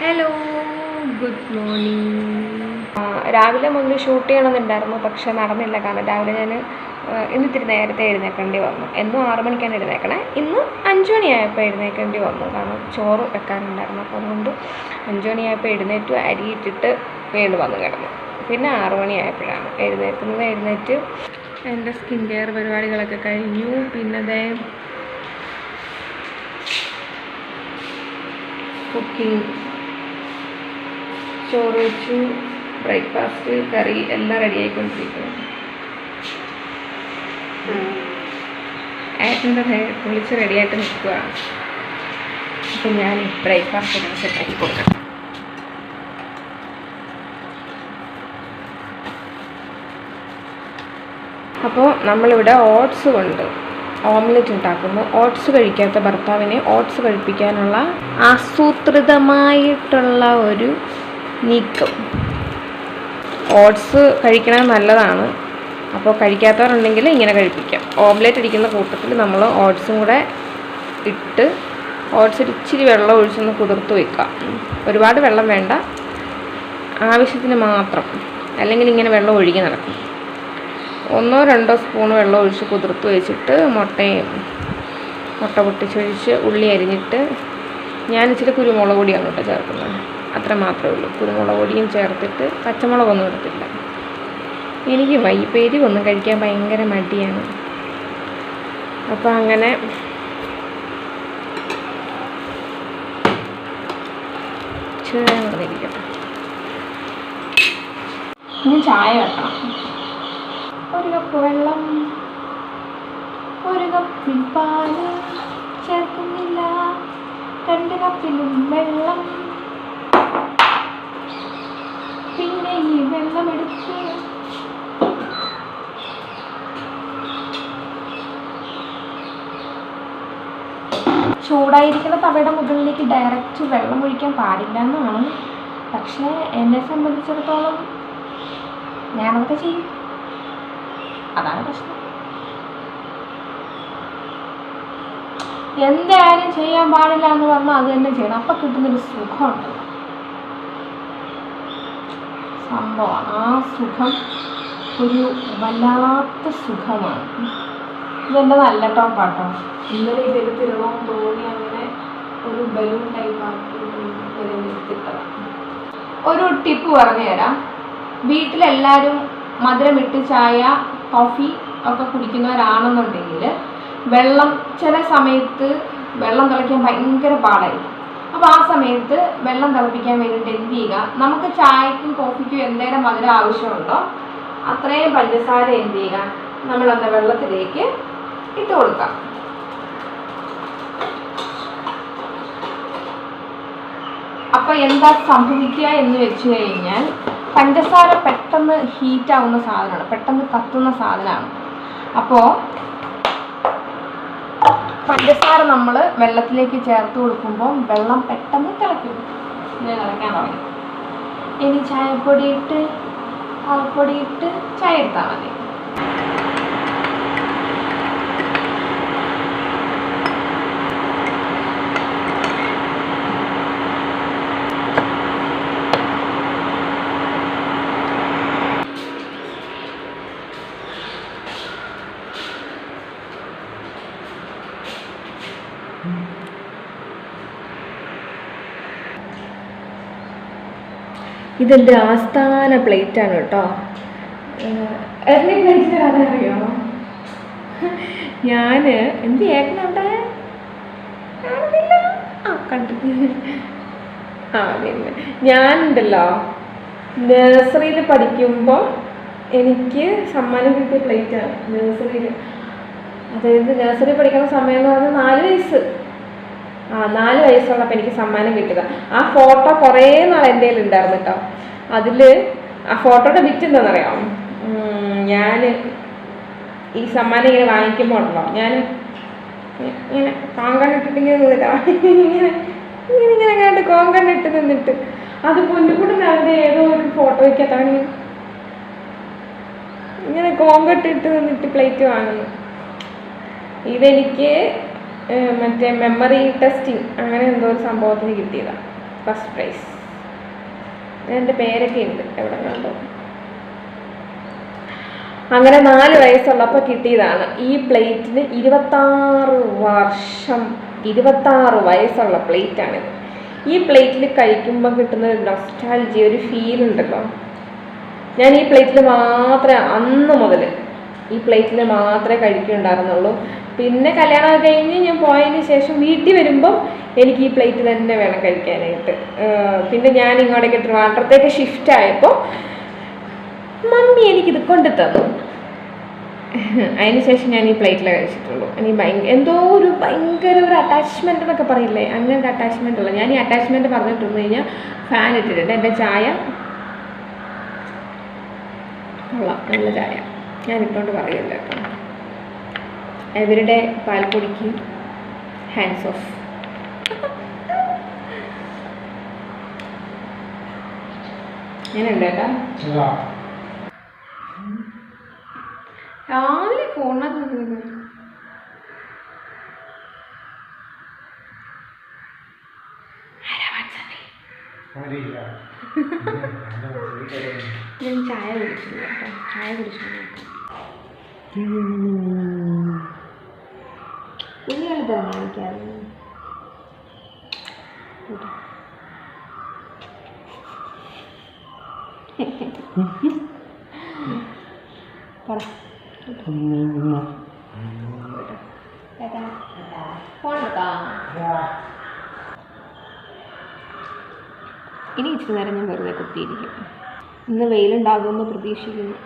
Hello good morning രാവിലെ മുതൽ shoot ചെയ്യണമെന്നുണ്ടായിരുന്നു പക്ഷെ നടന്നില്ല. കാരണം രാവിലെ ഞാൻ ഇന്ന് ഇത്തിരി നേരത്തെ എഴുന്നേക്കേണ്ടി വന്നു. എന്നും ആറു മണിക്കാണ് എഴുന്നേക്കണേ. ഇന്ന് അഞ്ചുമണിയായപ്പോൾ എഴുന്നേക്കേണ്ടി വന്നു. കാരണം ചോറ് വെക്കാനുണ്ടായിരുന്നു. അപ്പോൾ അതുകൊണ്ട് അഞ്ചുമണിയായപ്പോൾ മണിയായപ്പോൾ എഴുന്നേറ്റ് അരിയിട്ടിട്ട് വീണ്ടും വന്നു കിടന്നു. പിന്നെ ആറു മണിയായപ്പോഴാണ് എഴുന്നേൽക്കുന്നത് എഴുന്നേറ്റ് എന്റെ സ്കിൻ കെയർ പരിപാടികളൊക്കെ കഴിഞ്ഞു. പിന്നെ അതേ കുക്കിംഗ് ചോറ് വെച്ചു. ബ്രേക്ക്ഫാസ്റ്റ് കറി എല്ലാം റെഡി ആയിക്കൊണ്ടിരിക്കുന്നു. ഏട്ടന്റെ കുളിച്ച് റെഡിയായിട്ട് നിൽക്കുക അപ്പം ഞാൻ ബ്രേക്ക്ഫാസ്റ്റ് ഒക്കെ സെറ്റാക്കി കൊടുക്കാം. അപ്പോൾ നമ്മളിവിടെ ഓട്സ് കൊണ്ട് ഓംലെറ്റ് ഉണ്ടാക്കുന്നു. ഓട്സ് കഴിക്കാത്ത ഭർത്താവിനെ ഓട്സ് കഴിപ്പിക്കാനുള്ള ആസൂത്രിതമായിട്ടുള്ള ഒരു നീക്കം. ഓട്സ് കഴിക്കണത് നല്ലതാണ്. അപ്പോൾ കഴിക്കാത്തവരുണ്ടെങ്കിൽ ഇങ്ങനെ കഴിപ്പിക്കാം. ഓംലെറ്റ് അടിക്കുന്ന കൂട്ടത്തിൽ നമ്മൾ ഓട്സും കൂടെ ഇട്ട് ഓട്സ് ഇച്ചിരി വെള്ളം ഒഴിച്ചൊന്ന് കുതിർത്ത് വെക്കാം ഒരുപാട് വെള്ളം വേണ്ട. ആവശ്യത്തിന് മാത്രം. അല്ലെങ്കിൽ ഇങ്ങനെ വെള്ളം ഒഴുകി നടക്കും. ഒന്നോ രണ്ടോ സ്പൂൺ വെള്ളം ഒഴിച്ച് കുതിർത്ത് വെച്ചിട്ട് മുട്ടയും മുട്ട പൊട്ടിച്ചൊഴിച്ച് ഉള്ളി അരിഞ്ഞിട്ട് ഞാൻ ഇച്ചിരി കുരുമുളക് പൊടിയാണ് കേട്ടോ ചേർക്കുന്നത്. അത്ര മാത്രമേ ഉള്ളൂ. കുരുമുളക് പൊടിയും ചേർത്തിട്ട് പച്ചമുളകൊന്നും എടുത്തില്ല എനിക്ക് വൈപ്പേരി ഒന്നും കഴിക്കാൻ ഭയങ്കര മടിയാണ്. അപ്പോൾ അങ്ങനെ ഇനി ചായ വെക്കണം. ഒരു കപ്പ് വെള്ളം ഒരു കപ്പിൽ പാൽ ചേർക്കുന്നില്ല. രണ്ട് കപ്പിലും വെള്ളം പിന്നെ ഈ വെള്ളം എടുത്ത്. ചൂടായിരിക്കുന്ന തവയുടെ മുകളിലേക്ക് ഡയറക്റ്റ് വെള്ളം ഒഴിക്കാൻ പാടില്ല എന്നാണ് പക്ഷേ എന്നെ സംബന്ധിച്ചിടത്തോളം ഞാനതൊക്കെ ചെയ്യും. അതാണ് പ്രശ്നം. എന്തായാലും ചെയ്യാൻ പാടില്ല എന്ന് പറഞ്ഞാൽ അത് തന്നെ ചെയ്യണം. അപ്പം കിട്ടുന്നൊരു സുഖമുണ്ട്. സംഭവമാണ് ആ സുഖം ഒരു വല്ലാത്ത സുഖമാണ്. ഇതെന്റെ നല്ല പാട്ടോ? ഇന്നലെ ഇതൊരു തിരുവോം തോന്നി അങ്ങനെ ഒരു ബലൂൺ ടൈപ്പ് ആക്കി നിർത്തിട്ടതാണ് ഒരു ടിപ്പ് പറഞ്ഞു തരാം വീട്ടിലെല്ലാവരും മധുരമിട്ട് ചായ കോഫി ഒക്കെ കുടിക്കുന്നവരാണെന്നുണ്ടെങ്കിൽ വെള്ളം ചില സമയത്ത് വെള്ളം തിളയ്ക്കാൻ ഭയങ്കര പാടായിരിക്കും. അപ്പോൾ ആ സമയത്ത് വെള്ളം തിളപ്പിക്കാൻ വേണ്ടിയിട്ട് എന്ത് ചെയ്യുക? നമുക്ക് ചായക്കും കോഫിക്കും എന്തേലും മധുരം ആവശ്യമുണ്ടോ? അത്രയും പഞ്ചസാര എന്ത് ചെയ്യുക? നമ്മൾ അന്ന് വെള്ളത്തിലേക്ക് ഇട്ട് കൊടുക്കാം. അപ്പോൾ എന്താ സംഭവിക്കുക എന്ന് വെച്ച് കഴിഞ്ഞാൽ പഞ്ചസാര പെട്ടെന്ന് ഹീറ്റ് ആവുന്ന സാധനമാണ് പെട്ടെന്ന് കത്തുന്ന സാധനമാണ്. അപ്പോൾ പഞ്ചസാര നമ്മൾ വെള്ളത്തിലേക്ക് ചേർത്ത് കൊടുക്കുമ്പോൾ വെള്ളം പെട്ടെന്ന് തിളക്കും ഇങ്ങനെ തിളയ്ക്കാൻ തുടങ്ങി. ഇനി ചായപ്പൊടി ഇട്ട് പാൽപ്പൊടി ഇട്ട് ചായ എടുത്താൽ മതി. ഇതെന്റെ ആസ്ഥാന പ്ലേറ്റ് ആണ് കേട്ടോ എന്നെ പ്ലേറ്റ് അറിയോ? ഞാൻ എന്ത് ഏട്ടനുണ്ട് ആ കണ്ടു ആ പിന്നെ. ഞാനുണ്ടല്ലോ. നഴ്സറിയിൽ പഠിക്കുമ്പോൾ എനിക്ക് സമ്മാനം കിട്ടിയ പ്ലേറ്റാണ്. നഴ്സറിയിൽ. അതായത് നഴ്സറി പഠിക്കുന്ന സമയം എന്ന് പറഞ്ഞാൽ നാല് വയസ്സ്. നാല് വയസ്സുള്ളപ്പോൾ എനിക്ക് സമ്മാനം കിട്ടുക ആ ഫോട്ടോ കുറേ നാൾ എന്റെ ഉണ്ടായിരുന്നു കേട്ടോ അതിൽ ആ ഫോട്ടോയുടെ ബിറ്റ് എന്താണെന്നറിയാം ഞാൻ ഈ സമ്മാനം ഇങ്ങനെ വാങ്ങിക്കുമ്പോൾ ഉണ്ടല്ലോ ഞാൻ ഇങ്ങനെ കോങ്കണ്ണിട്ടിട്ട് ഇങ്ങനെ നിന്നിട്ടാ ഇങ്ങനെ ഇങ്ങനെ ഇങ്ങനെ കണ്ട് കോങ്കണ്ണിട്ട് നിന്നിട്ട് അത് പൊന്നുകൂടുന്ന അവരുടെ ഏതോ ഒരു ഫോട്ടോ വയ്ക്കാത്തവന് ഇങ്ങനെ കോങ്കട്ടിട്ട് നിന്നിട്ട് പ്ലേറ്റ് വാങ്ങുന്നു. ഇതെനിക്ക് മറ്റേ മെമ്മറി ടെസ്റ്റിംഗ് അങ്ങനെ എന്തോ ഒരു സംഭവത്തിന് കിട്ടിയതാണ് ഫസ്റ്റ് പ്രൈസ് എന്റെ പേരൊക്കെ ഉണ്ട്. എവിടെ കണ്ടോ? അങ്ങനെ നാല് വയസ്സുള്ളപ്പോൾ കിട്ടിയതാണ്. ഈ പ്ലേറ്റിന് ഇരുപത്താറ് വർഷം ഇരുപത്താറ് വയസ്സുള്ള പ്ലേറ്റാണിത്. ഈ പ്ലേറ്റിൽ കഴിക്കുമ്പോൾ കിട്ടുന്ന ഒരു നൊസ്റ്റാൾജി ഒരു ഫീൽ ഉണ്ടല്ലോ. ഞാൻ ഈ പ്ലേറ്റിൽ മാത്രമേ അന്ന് മുതൽ ഈ പ്ലേറ്റിൽ മാത്രമേ കഴിക്കുന്നുണ്ടായിരുന്നുള്ളൂ. പിന്നെ കല്യാണം കഴിഞ്ഞ് ഞാൻ പോയതിന് ശേഷം വീട്ടിൽ വരുമ്പം എനിക്ക് ഈ പ്ലേറ്റ് തന്നെ വേണം കഴിക്കാനായിട്ട്. പിന്നെ ഞാൻ ഇങ്ങോട്ടേക്ക് ട്രിവാൻഡ്രത്തേക്ക് ഷിഫ്റ്റ് ആയപ്പോൾ മമ്മി എനിക്കിത് കൊണ്ടു തന്നു. അതിന് ശേഷം ഞാൻ ഈ പ്ലേറ്റിലെ കഴിച്ചിട്ടുള്ളൂ. എനിക്ക് ഭയങ്കര എന്തോ ഒരു ഭയങ്കര ഒരു അറ്റാച്ച്മെന്റ് എന്നൊക്കെ പറയില്ലേ? അങ്ങനെ ഒരു അറ്റാച്ച്മെന്റ് ഉള്ള. ഞാൻ ഈ അറ്റാച്ച്മെന്റ് പറഞ്ഞിട്ടു കഴിഞ്ഞാൽ ഫാൻ ഇട്ടിട്ടുണ്ട്. എന്റെ ചായ. കൊള്ളാം. നല്ല ചായ. ഞാൻ ഇട്ടുകൊണ്ട് പറയില്ല കേട്ടോ ഇവരുടെ പാൽപ്പൊടിക്ക് ഹാൻഡ്സ് ഓഫ് ഞാനുണ്ട് കേട്ടാ. രാവിലെ ഫോണിനകത്ത് ഞാൻ ചായ കുടിച്ചില്ല ചായ കുടിച്ചു കുഞ്ഞാളിത് കാണിക്കാറ് പറ ഇനി ഇച്ചിരി നേരം ഞാൻ വെറുതെ കുത്തിയിരിക്കും. ഇന്ന് വെയിലുണ്ടാകുമെന്ന് പ്രതീക്ഷിക്കുന്നു.